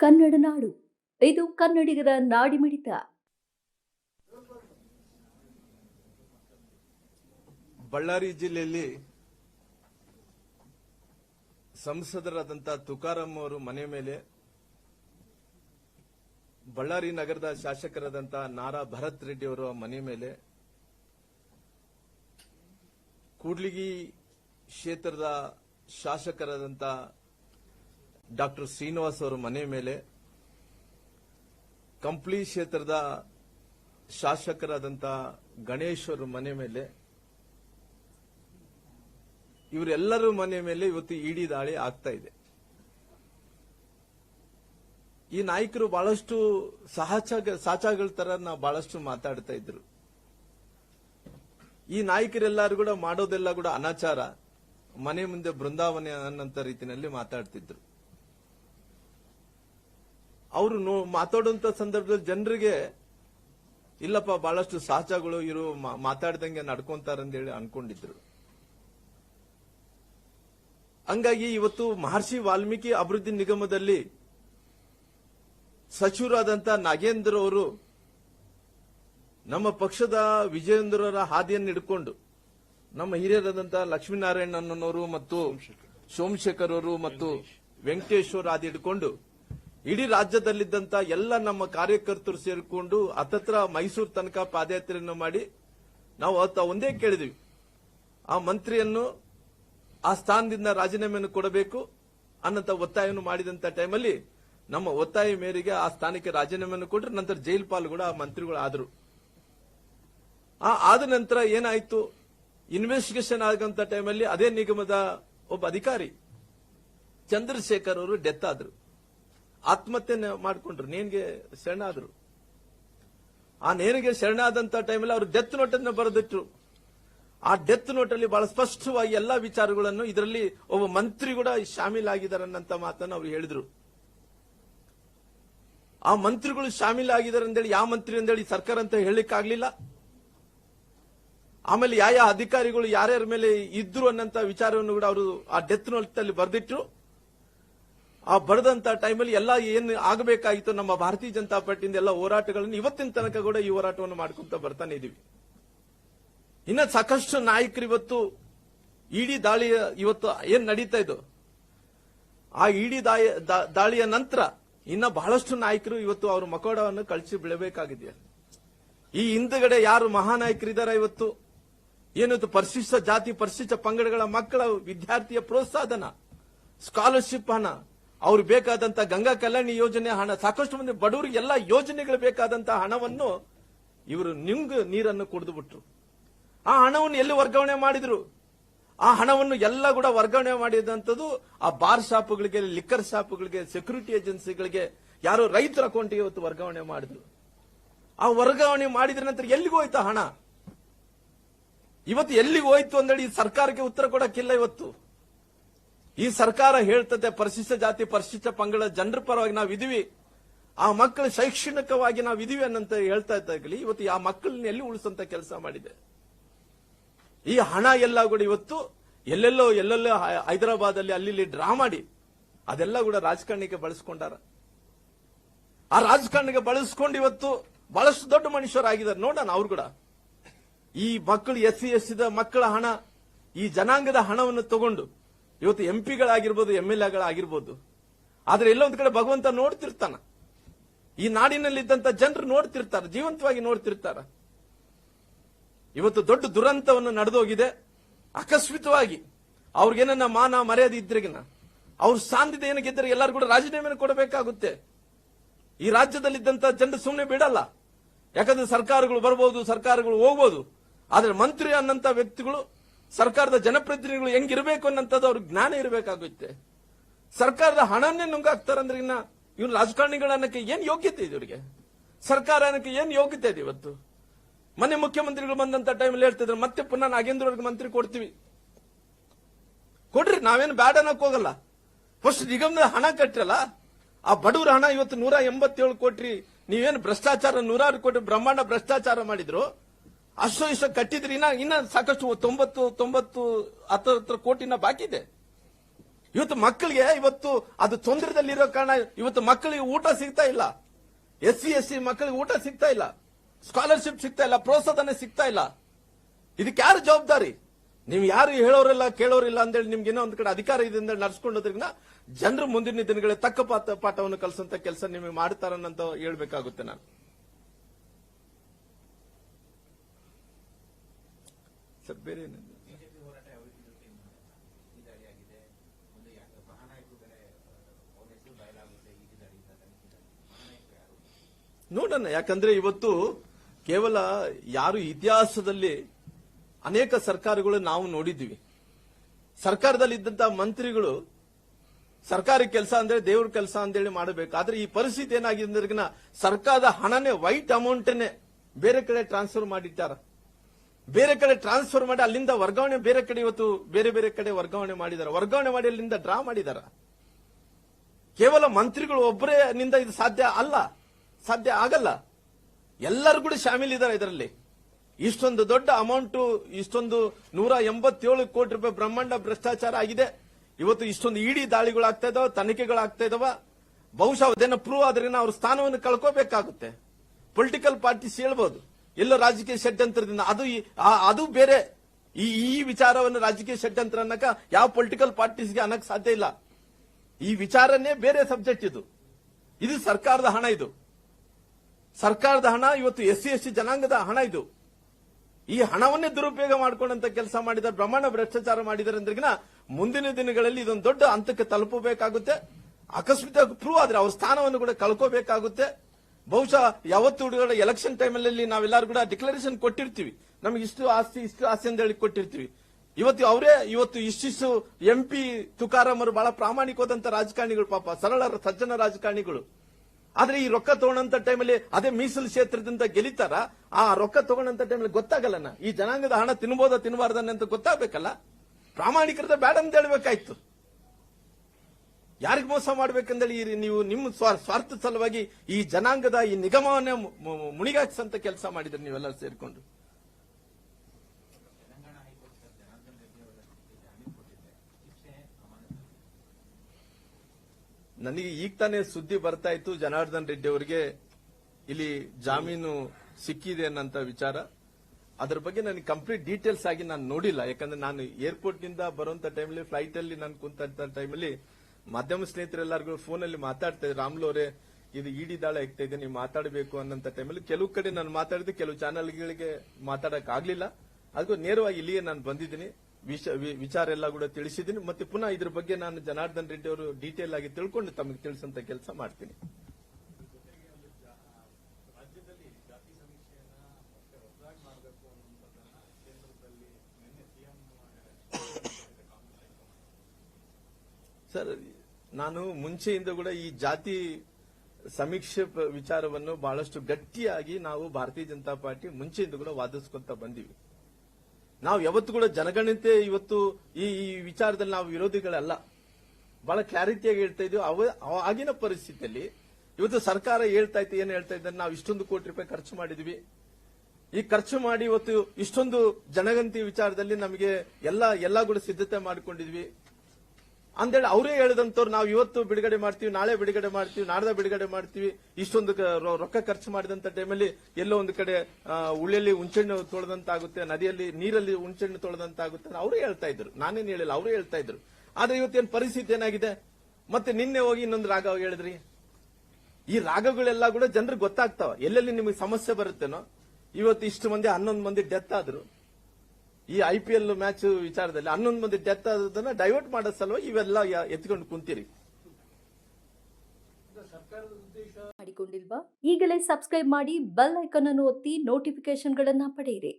ಕನ್ನಡ ನಾಡು. ಇದು ಕನ್ನಡಿಗರ ನಾಡಿಮಿಡಿತ ಬಳ್ಳಾರಿ ಜಿಲ್ಲೆಯಲ್ಲಿ ಸಂಸದರಾದಂಥ ತುಕಾರಾಂ ಅವರು ಮನೆ ಮೇಲೆ ಬಳ್ಳಾರಿ ನಗರದ ಶಾಸಕರಾದಂಥ ನಾರಾ ಭರತ್ ರೆಡ್ಡಿ ಅವರ ಮನೆ ಮೇಲೆ ಕೂಡ್ಲಿಗಿ ಕ್ಷೇತ್ರದ ಶಾಸಕರಾದಂಥ ಡಾಕ್ಟರ್ ಶ್ರೀನಿವಾಸ್ ಅವರ ಮನೆ ಮೇಲೆ ಕಂಪ್ಲಿ ಕ್ಷೇತ್ರದ ಶಾಸಕರಾದಂತಹ ಗಣೇಶ್ ಅವರ ಮನೆ ಮೇಲೆ ಇವರೆಲ್ಲರ ಮನೆ ಮೇಲೆ ಇವತ್ತು ಇಡಿ ದಾಳಿ ಆಗ್ತಾ ಇದೆ. ಈ ನಾಯಕರು ಬಹಳಷ್ಟು ಸಾಚಾಗಳ ತರ ನಾವು ಬಹಳಷ್ಟು ಮಾತಾಡ್ತಾ ಇದ್ರು. ಈ ನಾಯಕರೆಲ್ಲರೂ ಕೂಡ ಮಾಡೋದೆಲ್ಲ ಕೂಡ ಅನಾಚಾರ. ಮನೆ ಮುಂದೆ ಬೃಂದಾವನ ಅನ್ನಂತ ರೀತಿಯಲ್ಲಿ ಮಾತಾಡ್ತಿದ್ರು. ಅವರು ಮಾತಾಡುವಂತ ಸಂದರ್ಭದಲ್ಲಿ ಜನರಿಗೆ, ಇಲ್ಲಪ್ಪ, ಬಹಳಷ್ಟು ಸಾಚಗಳು ಇರು ಮಾತಾಡ್ದಂಗೆ ನಡ್ಕೊಂತಾರಂತೇಳಿ ಅನ್ಕೊಂಡಿದ್ರು. ಹಂಗಾಗಿ ಇವತ್ತು ಮಹರ್ಷಿ ವಾಲ್ಮೀಕಿ ಅಭಿವೃದ್ಧಿ ನಿಗಮದಲ್ಲಿ ಸಚಿವರಾದಂತ ನಾಗೇಂದ್ರ ಅವರು ನಮ್ಮ ಪಕ್ಷದ ವಿಜಯೇಂದ್ರರ ಹಾದಿಯನ್ನು ಹಿಡ್ಕೊಂಡು, ನಮ್ಮ ಹಿರಿಯರಾದಂತ ಲಕ್ಷ್ಮೀನಾರಾಯಣನವರು ಮತ್ತು ಸೋಮಶೇಖರ್ ಅವರು ಮತ್ತು ವೆಂಕಟೇಶ್ವರ ಹಾದಿ ಹಿಡ್ಕೊಂಡು ಇಡೀ ರಾಜ್ಯದಲ್ಲಿದ್ದಂತ ಎಲ್ಲ ನಮ್ಮ ಕಾರ್ಯಕರ್ತರು ಸೇರಿಕೊಂಡು ಹತ್ತತ್ರ ಮೈಸೂರು ತನಕ ಪಾದಯಾತ್ರೆಯನ್ನು ಮಾಡಿ ನಾವು ಅವತ್ತ ಒಂದೇ ಕೇಳಿದ್ವಿ. ಆ ಮಂತ್ರಿಯನ್ನು ಆ ಸ್ಥಾನದಿಂದ ರಾಜೀನಾಮೆಯನ್ನು ಕೊಡಬೇಕು ಅನ್ನಂತ ಒತ್ತಾಯವನ್ನು ಮಾಡಿದಂತ ಟೈಮಲ್ಲಿ ನಮ್ಮ ಒತ್ತಾಯ ಮೇರೆಗೆ ಆ ಸ್ಥಾನಕ್ಕೆ ರಾಜೀನಾಮೆಯನ್ನು ಕೊಟ್ಟರು. ನಂತರ ಜೈಲ್ ಪಾಲ್ ಕೂಡ ಆ ಮಂತ್ರಿಗಳು ಆದರು. ಆ ಆದ ನಂತರ ಏನಾಯಿತು? ಇನ್ವೆಸ್ಟಿಗೇಷನ್ ಆಗಂತ ಟೈಮಲ್ಲಿ ಅದೇ ನಿಗಮದ ಒಬ್ಬ ಅಧಿಕಾರಿ ಚಂದ್ರಶೇಖರ್ ಅವರು ಡೆತ್ ಆದ್ರು. ಆತ್ಮಹತ್ಯೆ ಮಾಡಿಕೊಂಡ್ರು. ನೇನ್ಗೆ ಶರಣಾದರು. ಆ ನೇನಿಗೆ ಶರಣಾದಂತ ಟೈಮಲ್ಲಿ ಅವರು ಡೆತ್ ನೋಟ್ ಅನ್ನು ಬರೆದಿಟ್ರು. ಆ ಡೆತ್ ನೋಟ್ ಅಲ್ಲಿ ಬಹಳ ಸ್ಪಷ್ಟವಾಗಿ ಎಲ್ಲಾ ವಿಚಾರಗಳನ್ನು ಇದರಲ್ಲಿ ಒಬ್ಬ ಮಂತ್ರಿ ಕೂಡ ಶಾಮೀಲಾಗಿದ್ದಾರೆ ಅನ್ನಂತ ಮಾತನ್ನು ಅವರು ಹೇಳಿದ್ರು. ಆ ಮಂತ್ರಿಗಳು ಶಾಮೀಲಾಗಿದ್ದಾರೆ ಅಂತೇಳಿ ಯಾವ ಮಂತ್ರಿ ಅಂತೇಳಿ ಸರ್ಕಾರ ಅಂತ ಹೇಳಲಿಕ್ಕಾಗ್ಲಿಲ್ಲ. ಆಮೇಲೆ ಯಾವ ಯಾವ ಅಧಿಕಾರಿಗಳು ಯಾರ್ಯಾರ ಮೇಲೆ ಇದ್ರು ಅನ್ನಂತ ವಿಚಾರವನ್ನು ಕೂಡ ಅವರು ಆ ಡೆತ್ ನೋಟ್ ಅಲ್ಲಿ ಬರೆದಿಟ್ರು. ಆ ಬರೆದಂತ ಟೈಮಲ್ಲಿ ಎಲ್ಲ ಏನು ಆಗಬೇಕಾಗಿತ್ತು ನಮ್ಮ ಭಾರತೀಯ ಜನತಾ ಪಾರ್ಟಿಯಿಂದ ಎಲ್ಲ ಹೋರಾಟಗಳನ್ನು ಇವತ್ತಿನ ತನಕ ಕೂಡ ಈ ಹೋರಾಟವನ್ನು ಮಾಡ್ಕೊಂತ ಬರ್ತಾನೆ ಇದೀವಿ. ಇನ್ನ ಸಾಕಷ್ಟು ನಾಯಕರು ಇವತ್ತು ಇಡಿ ದಾಳಿಯ ಇವತ್ತು ಏನ್ ನಡೀತಾ ಇದ್ದು ಆ ಇಡಿ ದಾಳಿಯ ನಂತರ ಇನ್ನ ಬಹಳಷ್ಟು ನಾಯಕರು ಇವತ್ತು ಅವ್ರ ಮಕೋಡವನ್ನು ಕಳಿಸಿ ಬೀಳಬೇಕಾಗಿದೆ ಈ ಹಿಂದುಗಡೆ ಯಾರು ಮಹಾನಾಯಕರಿದ್ದಾರೆ ಇವತ್ತು? ಏನಿತ್ತು ಪರಿಶಿಷ್ಟ ಜಾತಿ, ಪರಿಶಿಷ್ಟ ಪಂಗಡಗಳ ಮಕ್ಕಳ ವಿದ್ಯಾರ್ಥಿಯ ಪ್ರೋತ್ಸಾಹನ ಸ್ಕಾಲರ್ಶಿಪ್ ಹಣ ಅವ್ರು ಬೇಕಾದಂತ ಗಂಗಾ ಕಲ್ಯಾಣಿ ಯೋಜನೆ ಹಣ, ಸಾಕಷ್ಟು ಮಂದಿ ಬಡವರಿಗೆ ಎಲ್ಲ ಯೋಜನೆಗಳು ಬೇಕಾದಂತ ಹಣವನ್ನು ಇವರು ನಿಂಗ್ ನೀರನ್ನು ಕುಡಿದು ಬಿಟ್ರು. ಆ ಹಣವನ್ನು ಎಲ್ಲಿ ವರ್ಗಾವಣೆ ಮಾಡಿದ್ರು? ಆ ಹಣವನ್ನು ಎಲ್ಲ ಕೂಡ ವರ್ಗಾವಣೆ ಮಾಡಿದಂಥದ್ದು ಆ ಬಾರ್ ಶಾಪ್ಗಳಿಗೆ, ಲಿಕ್ಕರ್ ಶಾಪ್ಗಳಿಗೆ, ಸೆಕ್ಯೂರಿಟಿ ಏಜೆನ್ಸಿಗಳಿಗೆ ಯಾರು ರೈತರ ಅಕೌಂಟ್ಗೆ ಇವತ್ತು ವರ್ಗಾವಣೆ ಮಾಡಿದ್ರು. ಆ ವರ್ಗಾವಣೆ ಮಾಡಿದ ನಂತರ ಎಲ್ಲಿಗೆ ಹೋಯ್ತು ಹಣ? ಇವತ್ತು ಎಲ್ಲಿಗೆ ಹೋಯ್ತು ಅಂದೇಳಿ ಸರ್ಕಾರಕ್ಕೆ ಉತ್ತರ ಕೊಡಕ್ಕಿಲ್ಲ ಇವತ್ತು. ಈ ಸರ್ಕಾರ ಹೇಳ್ತದೆ, ಪರಿಶಿಷ್ಟ ಜಾತಿ, ಪರಿಶಿಷ್ಟ ಪಂಗಡ ಜನರ ಪರವಾಗಿ ನಾವು ಇದೀವಿ ಆ ಮಕ್ಕಳು ಶೈಕ್ಷಣಿಕವಾಗಿ ನಾವು ಇದೀವಿ ಅನ್ನಂತ ಹೇಳ್ತಾ ಇದ್ದಾಗಲಿ, ಇವತ್ತು ಆ ಮಕ್ಕಳನ್ನ ಎಲ್ಲಿ ಉಳಿಸಂತ ಕೆಲಸ ಮಾಡಿದೆ? ಈ ಹಣ ಎಲ್ಲ ಕೂಡ ಇವತ್ತು ಎಲ್ಲೆಲ್ಲೋ ಎಲ್ಲೆಲ್ಲೋ ಹೈದರಾಬಾದ್ ಅಲ್ಲಿ ಅಲ್ಲಿ ಡ್ರಾ ಮಾಡಿ, ಅದೆಲ್ಲ ಕೂಡ ರಾಜಕಾರಣಿಗೆ ಬಳಸ್ಕೊಂಡಾರ. ಆ ರಾಜಕಾರಣಿಗೆ ಬಳಸ್ಕೊಂಡು ಇವತ್ತು ಬಹಳಷ್ಟು ದೊಡ್ಡ ಮನುಷ್ಯರಾಗಿದ್ದಾರೆ. ನೋಡೋಣ ಅವ್ರು ಕೂಡ. ಈ ಮಕ್ಕಳು ಎಸ್ ಸಿ, ಎಸ್ ಮಕ್ಕಳ ಹಣ, ಈ ಜನಾಂಗದ ಹಣವನ್ನು ತಗೊಂಡು ಇವತ್ತು ಎಂ ಪಿಗಳಾಗಿರ್ಬೋದು ಎಂ ಎಲ್ ಎಗಳಾಗಿರ್ಬೋದು ಆದ್ರೆ ಎಲ್ಲೊಂದ್ ಕಡೆ ಭಗವಂತ ನೋಡ್ತಿರ್ತಾನ. ಈ ನಾಡಿನಲ್ಲಿದ್ದಂತ ಜನರು ನೋಡ್ತಿರ್ತಾರ, ಜೀವಂತವಾಗಿ ನೋಡ್ತಿರ್ತಾರ. ಇವತ್ತು ದೊಡ್ಡ ದುರಂತವನ್ನು ನಡೆದೋಗಿದೆ. ಆಕಸ್ಮಿತವಾಗಿ ಅವ್ರಿಗೇನನ್ನ ಮಾನ ಮರ್ಯಾದೆ ಇದ್ರಿಗಿನ, ಅವ್ರ ಸಾಂದಿದ ಏನಕ್ಕಿದ್ದರೆ ಎಲ್ಲರೂ ಕೂಡ ರಾಜೀನಾಮೆಯನ್ನು ಕೊಡಬೇಕಾಗುತ್ತೆ. ಈ ರಾಜ್ಯದಲ್ಲಿದ್ದಂತ ಜನರು ಸುಮ್ಮನೆ ಬಿಡಲ್ಲ. ಯಾಕಂದ್ರೆ ಸರ್ಕಾರಗಳು ಬರ್ಬೋದು, ಸರ್ಕಾರಗಳು ಹೋಗ್ಬೋದು. ಆದ್ರೆ ಮಂತ್ರಿ ಅನ್ನಂತ ವ್ಯಕ್ತಿಗಳು ಸರ್ಕಾರದ ಜನಪ್ರತಿನಿಧಿಗಳು ಹೆಂಗಿರ್ಬೇಕು ಅನ್ನಂತದ್ದು ಅವ್ರಿಗೆ ಜ್ಞಾನ ಇರಬೇಕಾಗುತ್ತೆ. ಸರ್ಕಾರದ ಹಣನೇ ನುಂಗಾಕ್ತಾರಂದ್ರೆ ಇನ್ನ ಇವ್ರು ರಾಜಕಾರಣಿಗಳ ಅನ್ನಕ್ಕೆ ಏನ್ ಯೋಗ್ಯತೆ ಇದೆ ಇವರಿಗೆ? ಸರ್ಕಾರ ಅನ್ನಕ್ಕೆ ಏನ್ ಯೋಗ್ಯತೆ ಇದೆ ಇವತ್ತು? ಮನೆ ಮುಖ್ಯಮಂತ್ರಿಗಳು ಬಂದಂತ ಟೈಮಲ್ಲಿ ಹೇಳ್ತಿದ್ರು, ಮತ್ತೆ ಪುನಃ ನಾಗೇಂದ್ರ ಅವ್ರಿಗೆ ಮಂತ್ರಿ ಕೊಡ್ತೀವಿ. ಕೊಡ್ರಿ, ನಾವೇನು ಬ್ಯಾಡ್ ಅನ್ನಕ್ ಹೋಗಲ್ಲ. ಫಸ್ಟ್ ನಿಗಮದ ಹಣ ಕಟ್ಟಿರಲ್ಲ ಆ ಬಡವರ ಹಣ ಇವತ್ತು ನೂರ ಎಂಬತ್ತೇಳು ಕೋಟಿ ನೀವೇನು ಭ್ರಷ್ಟಾಚಾರ ನೂರಾರು ಕೋಟಿ ಬ್ರಹ್ಮಾಂಡ ಭ್ರಷ್ಟಾಚಾರ ಮಾಡಿದ್ರು? ಅಷ್ಟು ಇಷ್ಟು ಕಟ್ಟಿದ್ರೆ ಇನ್ನ ಇನ್ನ ಸಾಕಷ್ಟು ತೊಂಬತ್ತು ತೊಂಬತ್ತು ಹತ್ತರ ಕೋಟಿನ ಬಾಕಿ ಇದೆ. ಇವತ್ತು ಮಕ್ಕಳಿಗೆ ಇವತ್ತು ಅದು ತೊಂದರೆದಲ್ಲಿರೋ ಕಾರಣ ಇವತ್ತು ಮಕ್ಕಳಿಗೆ ಊಟ ಸಿಗ್ತಾ ಇಲ್ಲ. ಎಸ್ ಸಿ ಎಸ್ ಸಿ ಮಕ್ಕಳಿಗೆ ಊಟ ಸಿಗ್ತಾ ಇಲ್ಲ. ಸ್ಕಾಲರ್ಶಿಪ್ ಸಿಗ್ತಾ ಇಲ್ಲ, ಪ್ರೋತ್ಸಾಹನೆ ಸಿಗ್ತಾ ಇಲ್ಲ. ಇದಕ್ಕೆ ಯಾರು ಜವಾಬ್ದಾರಿ? ನೀವು ಯಾರು ಹೇಳೋರಿಲ್ಲ ಕೇಳೋರಿಲ್ಲ ಅಂತೇಳಿ ನಿಮ್ಗೆ ಏನೋ ಒಂದ್ ಕಡೆ ಅಧಿಕಾರ ಇದೆ ಅಂತ ನಡ್ಸ್ಕೊಂಡೋದ್ರಿಂದ ಜನರು ಮುಂದಿನ ದಿನಗಳಲ್ಲಿ ತಕ್ಕ ಪಾಠ ಪಾಠವನ್ನು ಕಲಿಸಂತ ಕೆಲಸ ನಿಮಗೆ ಮಾಡ್ತಾರನ್ನಂತ ಹೇಳ್ಬೇಕಾಗುತ್ತೆ ನಾನು ಸರ್ ಬೇರೆ ಏನಿಲ್ಲ. ಬಿಜೆಪಿ ಹೋರಾಟ ಯಾವ ರೀತಿ ಇರುತ್ತೆ ಈ ದಾಳಿಯಾಗಿದೆ ಒಂದು ಯಾಕೆ ಮಹಾನಾಯಕರು ಬೇರೆ ಅವ್ರ ಹೆಸರು ಬಯಲಾಗುತ್ತೆ ಈ ದಾಳಿಯಿಂದ ತನಿಖೆ ಯಾರು? ನೋಡೋಣ ಯಾಕಂದ್ರೆ ಇವತ್ತು ಕೇವಲ ಯಾರು ಇತಿಹಾಸದಲ್ಲಿ ಅನೇಕ ಸರ್ಕಾರಗಳು ನಾವು ನೋಡಿದ್ವಿ ಸರ್ಕಾರದಲ್ಲಿ ಇದ್ದಂತಹ ಮಂತ್ರಿಗಳು ಸರ್ಕಾರಿ ಕೆಲಸ ಅಂದ್ರೆ ದೇವ್ರ ಕೆಲಸ ಅಂತೇಳಿ ಮಾಡಬೇಕು. ಆದ್ರೆ ಈ ಪರಿಸ್ಥಿತಿ ಏನಾಗಿದೆ ಅಂದ್ರೆ ಸರ್ಕಾರದ ಹಣನೇ ವೈಟ್ ಅಮೌಂಟ್ನೇ ಬೇರೆ ಕಡೆ ಟ್ರಾನ್ಸ್ಫರ್ ಮಾಡಿಟ್ಟಾರ. ಬೇರೆ ಕಡೆ ಟ್ರಾನ್ಸ್ಫರ್ ಮಾಡಿ ಅಲ್ಲಿಂದ ವರ್ಗಾವಣೆ, ಬೇರೆ ಕಡೆ ಇವತ್ತು ಬೇರೆ ಬೇರೆ ಕಡೆ ವರ್ಗಾವಣೆ ಮಾಡಿದ್ದಾರೆ ವರ್ಗಾವಣೆ ಮಾಡಿ ಅಲ್ಲಿಂದ ಡ್ರಾ ಮಾಡಿದಾರ. ಕೇವಲ ಮಂತ್ರಿಗಳು ಒಬ್ಬರೇ ನಿಂದ ಇದು ಸಾಧ್ಯ ಅಲ್ಲ. ಸಾಧ್ಯ ಆಗಲ್ಲ. ಎಲ್ಲರೂ ಕೂಡ ಶಾಮೀಲ್ ಇದ್ದಾರೆ ಇದರಲ್ಲಿ. ಇಷ್ಟೊಂದು ದೊಡ್ಡ ಅಮೌಂಟ್ ಇಷ್ಟೊಂದು ನೂರ ಎಂಬತ್ತೇಳು ಕೋಟಿ ರೂಪಾಯಿ ಬ್ರಹ್ಮಾಂಡ ಭ್ರಷ್ಟಾಚಾರ ಆಗಿದೆ. ಇವತ್ತು ಇಷ್ಟೊಂದು ಇಡಿ ದಾಳಿಗಳಾಗ್ತಾ ಇದಾವ ತನಿಖೆಗಳಾಗ್ತಾ ಇದಾವ. ಬಹುಶಃ ಅದೇನೋ ಪ್ರೂವ್ ಆದ್ರಿಂದ ಅವ್ರ ಸ್ಥಾನವನ್ನು ಕಳ್ಕೋಬೇಕಾಗುತ್ತೆ. ಪೊಲಿಟಿಕಲ್ ಪಾರ್ಟೀಸ್ ಹೇಳ್ಬೋದು. ಎಲ್ಲೋ ರಾಜಕೀಯ ಷಡ್ಯಂತ್ರದಿಂದ ಅದು ಅದು ಬೇರೆ. ಈ ಈ ವಿಚಾರವನ್ನು ರಾಜಕೀಯ ಷಡ್ಯಂತ್ರ ಅನ್ನಕ ಯಾವ ಪೊಲಿಟಿಕಲ್ ಪಾರ್ಟೀಸ್ಗೆ ಅನ್ನಕ್ ಸಾಧ್ಯ ಇಲ್ಲ. ಈ ವಿಚಾರನೇ ಬೇರೆ ಸಬ್ಜೆಕ್ಟ್ ಇದು. ಇದು ಸರ್ಕಾರದ ಹಣ ಇದು. ಸರ್ಕಾರದ ಹಣ ಇವತ್ತು ಎಸ್ ಸಿ ಎಸ್ ಟಿ ಜನಾಂಗದ ಹಣ ಇದು. ಈ ಹಣವನ್ನೇ ದುರುಪಯೋಗ ಮಾಡಿಕೊಂಡಂತ ಕೆಲಸ ಮಾಡಿದ, ಬ್ರಹ್ಮಾಂಡ ಭ್ರಷ್ಟಾಚಾರ ಮಾಡಿದರೆ ಅಂದ್ರಿಗಿನ ಮುಂದಿನ ದಿನಗಳಲ್ಲಿ ಇದೊಂದು ದೊಡ್ಡ ಹಂತಕ್ಕೆ ತಲುಪಬೇಕಾಗುತ್ತೆ. ಆಕಸ್ಮಿಕ ಪ್ರೂವ್ ಆದ್ರೆ ಅವ್ರ ಸ್ಥಾನವನ್ನು ಕೂಡ ಕಳ್ಕೋಬೇಕಾಗುತ್ತೆ. ಬಹುಶಃ ಯಾವತ್ತು ಹುಡುಗರ ಎಲೆಕ್ಷನ್ ಟೈಮಲ್ಲಿ ನಾವೆಲ್ಲರೂ ಕೂಡ ಡಿಕ್ಲರೇಷನ್ ಕೊಟ್ಟಿರ್ತೀವಿ. ನಮಗೆ ಇಷ್ಟು ಆಸ್ತಿ ಇಷ್ಟು ಆಸ್ತಿ ಅಂತ ಹೇಳಿ ಕೊಟ್ಟಿರ್ತೀವಿ. ಇವತ್ತು ಅವರೇ, ಇವತ್ತು ಇಷ್ಟಿಷ್ಟು ಎಂ ಪಿ ತುಕಾರಾಮ್ ಅವರು ಬಹಳ ಪ್ರಾಮಾಣಿಕವಾದಂತ ರಾಜಕಾರಣಿಗಳು ಪಾಪ, ಸರಳ ಸಜ್ಜನ ರಾಜಕಾರಣಿಗಳು. ಆದ್ರೆ ಈ ರೊಕ್ಕ ತಗೊಂಡಂತ ಟೈಮಲ್ಲಿ ಅದೇ ಮೀಸಲು ಕ್ಷೇತ್ರದಿಂದ ಗೆಲಿತಾರ, ಆ ರೊಕ್ಕ ತಗೊಂಡಂತ ಟೈಮಲ್ಲಿ ಗೊತ್ತಾಗಲ್ಲನ? ಈ ಜನಾಂಗದ ಹಣ ತಿನ್ಬೋದ ತಿನ್ನಬಾರ್ದನ್ನ ಅಂತ ಗೊತ್ತಾಗಬೇಕಲ್ಲ? ಪ್ರಾಮಾಣಿಕರದ ಬೇಡ ಅಂತ ಹೇಳ್ಬೇಕಾಯ್ತು. ಯಾರಿಗ್ ಮೋಸ ಮಾಡ್ಬೇಕಂದೇಳಿ ನೀವು ನಿಮ್ಮ ಸ್ವಾರ್- ಸ್ವಾರ್ಥ ಸಲುವಾಗಿ ಈ ಜನಾಂಗದ ಈ ನಿಗಮವನ್ನ ಮುಳಿಗಾಕ್ಸಂತ ಕೆಲಸ ಮಾಡಿದ್ರಿ ನೀವೆಲ್ಲ ಸೇರಿಕೊಂಡು. ನನಗೆ ಈಗ ತಾನೇ ಸುದ್ದಿ ಬರ್ತಾ ಇತ್ತು ಜನಾರ್ದನ್ ರೆಡ್ಡಿ ಅವರಿಗೆ ಇಲ್ಲಿ ಜಾಮೀನು ಸಿಕ್ಕಿದೆ ಅನ್ನಂತ ವಿಚಾರ. ಅದರ ಬಗ್ಗೆ ನನಗೆ ಕಂಪ್ಲೀಟ್ ಡೀಟೇಲ್ಸ್ ಆಗಿ ನಾನು ನೋಡಿಲ್ಲ. ಯಾಕಂದ್ರೆ ನಾನು ಏರ್ಪೋರ್ಟ್ನಿಂದ ಬರುವಂತ ಟೈಮಲ್ಲಿ ಫ್ಲೈಟ್ ಅಲ್ಲಿ ನಾನು ಕುಂತ ಟೈಮಲ್ಲಿ ಮಾಧ್ಯಮ ಸ್ನೇಹಿತರೆಲ್ಲರಿಗೂ ಫೋನ್ ಅಲ್ಲಿ ಮಾತಾಡ್ತಾ ಇದ್ರು ರಾಮ್ಲೋರೆ ಇದು ಇಡಿ ದಾಳ ಆಗ್ತಾ ಇದೆ, ನೀವು ಮಾತಾಡಬೇಕು ಅನ್ನಂತ ಟೈಮಲ್ಲಿ ಕೆಲವು ಕಡೆ ನಾನು ಮಾತಾಡಿದ್ದೆ ಕೆಲವು ಚಾನೆಲ್ಗಳಿಗೆ ಮಾತಾಡಕ್ ಆಗ್ಲಿಲ್ಲ. ಅದಕ್ಕೂ ನೇರವಾಗಿ ಇಲ್ಲಿಯೇ ನಾನು ಬಂದಿದ್ದೀನಿ. ವಿಚಾರ ಎಲ್ಲ ಕೂಡ ತಿಳಿಸಿದ್ದೀನಿ. ಮತ್ತೆ ಪುನಃ ಇದ್ರ ಬಗ್ಗೆ ನಾನು ಜನಾರ್ದನ್ ರೆಡ್ಡಿ ಅವರು ಡೀಟೇಲ್ ಆಗಿ ತಿಳ್ಕೊಂಡು ತಮಗೆ ತಿಳಿಸಂತ ಕೆಲಸ ಮಾಡ್ತೀನಿ. ಸರ್ ನಾನು ಮುಂಚೆಯಿಂದ ಕೂಡ ಈ ಜಾತಿ ಸಮೀಕ್ಷೆ ವಿಚಾರವನ್ನು ಬಹಳಷ್ಟು ಗಟ್ಟಿಯಾಗಿ ನಾವು ಭಾರತೀಯ ಜನತಾ ಪಾರ್ಟಿ ಮುಂಚೆಯಿಂದ ಕೂಡ ವಾದಿಸ್ಕೊಂತ ಬಂದಿವಿ. ನಾವು ಯಾವತ್ತು ಕೂಡ ಜನಗಣತೆ ಇವತ್ತು ಈ ಈ ವಿಚಾರದಲ್ಲಿ ನಾವು ವಿರೋಧಿಗಳಲ್ಲ. ಬಹಳ ಕ್ಲಾರಿಟಿಯಾಗಿ ಹೇಳ್ತಾ ಇದ್ದೀವಿ ಅವ, ಆಗಿನ ಪರಿಸ್ಥಿತಿಯಲ್ಲಿ ಇವತ್ತು ಸರ್ಕಾರ ಹೇಳ್ತಾ ಇತ್ತು, ಏನು ಹೇಳ್ತಾ ಇದ್ದಾರೆ, ನಾವು ಇಷ್ಟೊಂದು ಕೋಟಿ ರೂಪಾಯಿ ಖರ್ಚು ಮಾಡಿದ್ವಿ. ಈ ಖರ್ಚು ಮಾಡಿ ಇವತ್ತು ಇಷ್ಟೊಂದು ಜನಗಣತಿ ವಿಚಾರದಲ್ಲಿ ನಮಗೆ ಎಲ್ಲ ಎಲ್ಲ ಕೂಡ ಸಿದ್ಧತೆ ಮಾಡಿಕೊಂಡಿದ್ವಿ. ಅಂದೇಳಿ ಅವರೇ ಹೇಳಿದಂತವ್ರು ನಾವು ಇವತ್ತು ಬಿಡುಗಡೆ ಮಾಡ್ತೀವಿ, ನಾಳೆ ಬಿಡುಗಡೆ ಮಾಡ್ತೀವಿ, ನಾಡ್ದ ಬಿಡುಗಡೆ ಮಾಡ್ತೀವಿ. ಇಷ್ಟೊಂದು ರೊಕ್ಕ ಖರ್ಚು ಮಾಡಿದಂತ ಟೈಮಲ್ಲಿ ಎಲ್ಲೋ ಒಂದು ಕಡೆ ಉಳಿಯಲ್ಲಿ ಹುಂಚೆಣ್ಣು ತೊಳೆದಂತಾಗುತ್ತೆ, ನದಿಯಲ್ಲಿ ನೀರಲ್ಲಿ ಹುಂಚೆಣ್ಣು ತೊಳೆದಂತಾಗುತ್ತೆ ಅವರೇ ಹೇಳ್ತಾ ಇದ್ರು. ನಾನೇನು ಹೇಳಿಲ್ಲ, ಅವರೇ ಹೇಳ್ತಾ ಇದ್ರು. ಆದ್ರೆ ಇವತ್ತೇನು ಪರಿಸ್ಥಿತಿ ಏನಾಗಿದೆ? ಮತ್ತೆ ನಿನ್ನೆ ಹೋಗಿ ಇನ್ನೊಂದು ರಾಗ ಹೇಳಿದ್ರಿ. ಈ ರಾಗಗಳೆಲ್ಲ ಕೂಡ ಜನರಿಗೆ ಗೊತ್ತಾಗ್ತಾವ. ಎಲ್ಲೆಲ್ಲಿ ನಿಮಗೆ ಸಮಸ್ಯೆ ಬರುತ್ತೇನೋ? ಇವತ್ತು ಇಷ್ಟು ಮಂದಿ, ಹನ್ನೊಂದು ಮಂದಿ ಡೆತ್ ಆದ್ರು. ಈ ಐ ಪಿ ಎಲ್ ಮ್ಯಾಚ್ ವಿಚಾರದಲ್ಲಿ ಹನ್ನೊಂದು ಮಂದಿ ಡೆತ್ ಆದದನ್ನ ಡೈವರ್ಟ್ ಮಾಡೋ ಸಲುವಾಗಿ ಇವೆಲ್ಲ ಎತ್ಕೊಂಡು ಕುಂತೀರಿ. ಮಾಡಿಕೊಂಡಿಲ್ವಾ? ಈಗಲೇ ಸಬ್ಸ್ಕ್ರೈಬ್ ಮಾಡಿ ಬೆಲ್ ಐಕಾನ್ ಅನ್ನು ಒತ್ತಿ ನೋಟಿಫಿಕೇಶನ್ಗಳನ್ನ ಪಡೆಯಿರಿ.